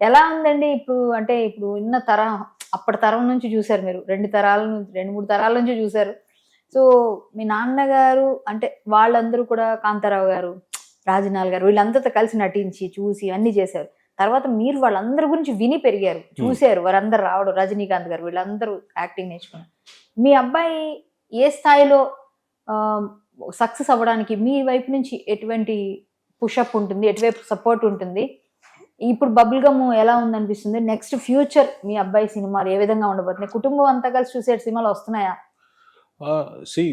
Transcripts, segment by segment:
ఎలా ఉందండి ఇప్పుడు అంటే ఇప్పుడు ఉన్న తరం అప్పటి తరం నుంచి చూశారు మీరు. రెండు తరాల నుంచి రెండు మూడు తరాల నుంచి చూశారు. సో మీ నాన్నగారు అంటే వాళ్ళందరూ కూడా కాంతారావు గారు రాజనాల్ గారు వీళ్ళందరితో కలిసి నటించి చూసి అన్ని చేశారు. తర్వాత మీరు వాళ్ళందరి గురించి విని పెరిగారు. చూశారు వారందరూ రావడం రజనీకాంత్ గారు వీళ్ళందరూ యాక్టింగ్ నేర్చుకున్నారు. మీ అబ్బాయి ఏ స్థాయిలో సక్సెస్ అవ్వడానికి మీ వైపు నుంచి ఎటువంటి పుషప్ ఉంటుంది ఎటువైపు సపోర్ట్ ఉంటుంది? ఇప్పుడు బబుల్ గమ్ ఎలా ఉందనిపిస్తుంది? నెక్స్ట్ ఫ్యూచర్ మీ అబ్బాయి సినిమాలు ఏ విధంగా ఉండబోతున్నాయి? కుటుంబం అంతా కలిసి చూసే సినిమాలు వస్తున్నాయా? సి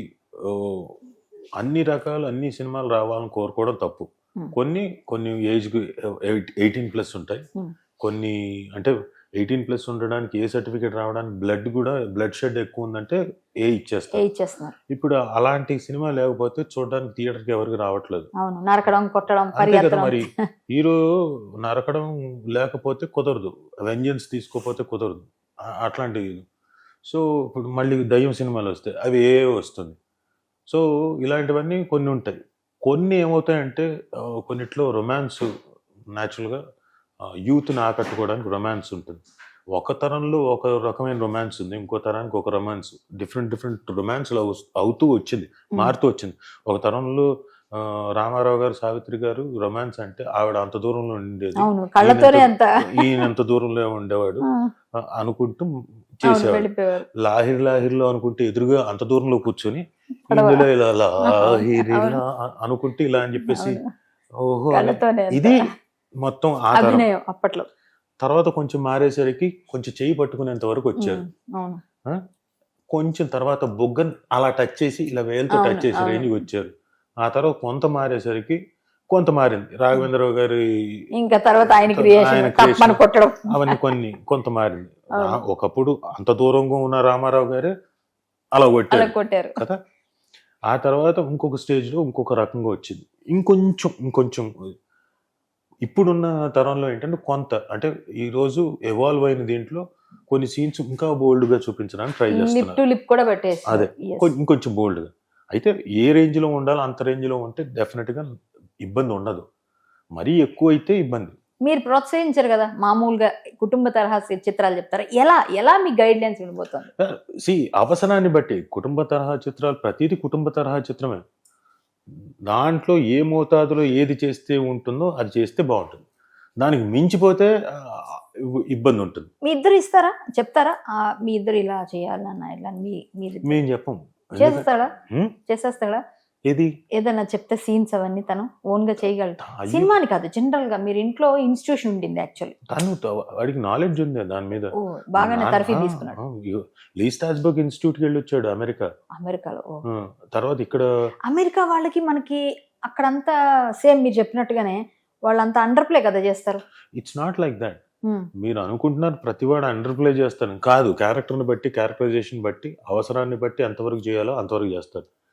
అన్ని రకాలు అన్ని సినిమాలు రావాలని కోరుకోవడం తప్పు. కొన్ని కొన్ని ఏజ్ ఎయిటీన్ ప్లస్ ఉంటాయి. కొన్ని అంటే ఎయిటీన్ ప్లస్ ఉండడానికి ఏ సర్టిఫికేట్ రావడానికి బ్లడ్ కూడా బ్లడ్ షెడ్ ఎక్కువ ఉందంటే ఏ ఇచ్చేస్తారు. ఇప్పుడు అలాంటి సినిమా లేకపోతే చూడడానికి థియేటర్కి ఎవరికి రావట్లేదు. నరకడం కొట్టడం కదా మరి. హీరో నరకడం లేకపోతే కుదరదు. వెంజన్స్ తీసుకోపోతే కుదరదు. అట్లాంటివి సో ఇప్పుడు మళ్ళీ దయ్యం సినిమాలు వస్తాయి అవి ఏ వస్తుంది. సో ఇలాంటివన్నీ కొన్ని ఉంటాయి. కొన్ని ఏమవుతాయంటే కొన్నిట్లో రొమాన్స్ న్యాచురల్గా యూత్ని ఆకట్టుకోవడానికి రొమాన్స్ ఉంటుంది. ఒక తరంలో ఒక రకమైన రొమాన్స్ ఉంది ఇంకో తరానికి ఒక రొమాన్స్ డిఫరెంట్ డిఫరెంట్ రొమాన్స్లు అవుతూ వచ్చింది మారుతూ వచ్చింది. ఒక తరంలో రామారావు గారు సావిత్రి గారు రొమాన్స్ అంటే ఆవిడ అంత దూరంలో ఉండేది. అంత. ఈయన ఎంత దూరంలో ఉండేవాడు. అనుకుంటూ చేసేవాడు. లాహిర్ లాహిర్లో అనుకుంటే ఎదురుగా అంత దూరంలో కూర్చొని. ఇందులో ఇలా లాహిర్ అనుకుంటే ఇలా అని చెప్పేసి. ఓహో. ఇది మొత్తం అభినయం అప్పట్లో. తర్వాత కొంచెం మారేసరికి కొంచెం చేయి పట్టుకునేంత వరకు వచ్చారు. కొంచెం తర్వాత బొగ్గన్ అలా టచ్ చేసి ఇలా వేలతో టచ్ చేసి. రేంజ్కి వచ్చారు. ఆ తర్వాత కొంత మారేసరికి కొంత మారింది. రాఘవేంద్రరావు గారి ఇంకా తర్వాత ఆయన కొట్టడం. అవన్నీ కొన్ని కొంత మారింది. ఒకప్పుడు అంత దూరంగా ఉన్న రామారావు గారే అలా అలా కొట్టారు. కొట్టారు కదా? ఆ తర్వాత ఇంకొక స్టేజ్లో ఇంకొక రకంగా వచ్చింది. ఇంకొంచెం ఇంకొంచెం ఇప్పుడున్న తరంలో ఏంటంటే కొంత అంటే ఈ రోజు ఎవాల్వ్ అయిన దీంట్లో కొన్ని సీన్స్ ఇంకా బోల్డ్గా చూపించడానికి ట్రై చేస్తున్నారు. లిప్ కూడా పెట్టేసి అదే. ఇంకొంచెం బోల్డ్గా. అయితే ఏ రేంజ్లో ఉండాలో అంత రేంజ్లో ఉంటే డెఫినెట్గా ఇబ్బంది ఉండదు. మరీ ఎక్కువ అయితే ఇబ్బంది. మీరు ప్రోత్సహించారు కదా మామూలుగా కుటుంబ తరహా చిత్రాలు చెప్తారా? ఎలా ఎలా మీ గైడ్ లైన్స్ విడిపోతుంది సి అవసరాన్ని బట్టి కుటుంబ తరహా చిత్రాలు ప్రతిదీ కుటుంబ తరహా చిత్రమే. దాంట్లో ఏ మోతాదులో ఏది చేస్తే ఉంటుందో అది చేస్తే బాగుంటుంది. దానికి మించిపోతే ఇబ్బంది ఉంటుంది. మీ ఇద్దరు ఇస్తారా? చెప్తారా? మీ ఇద్దరు ఇలా చేయాలన్న ఇలా మీ మీరు మేము చెప్పం. చేస్తాడా? చేసేస్తాడా? ఏది? ఏదైనా చెప్తే సీన్స్ అవన్నీ తను ఓన్గా చేయగలడు సినిమాని కాదు జనరల్గా మీరు ఇంట్లో ఇన్స్టిట్యూషన్ ఉండింది యాక్చువల్లీ తను వాడికి నాలెడ్జ్ ఉంది దాని మీద. బాగానే తరఫీ తీసుకున్నాడు. లీ స్టాచ్బర్గ్ ఇన్స్టిట్యూట్కి వెళ్ళి వచ్చాడు అమెరికా. అమెరికాలో తర్వాత ఇక్కడ అమెరికా వాళ్ళకి మనకి అక్కడంతా సేమ్ మీరు చెప్పినట్టుగానే వాళ్ళంతా అండర్ ప్లే కదా చేస్తారు. It's not like that. మీరు అనుకుంటున్నారు ప్రతివాడు అండర్ ప్లే చేస్తాను. కాదు క్యారెక్టర్ని బట్టి క్యారెక్టరైజేషన్ బట్టి అవసరాన్ని బట్టి ఎంతవరకు చేయాలో అంతవరకు చేస్తారు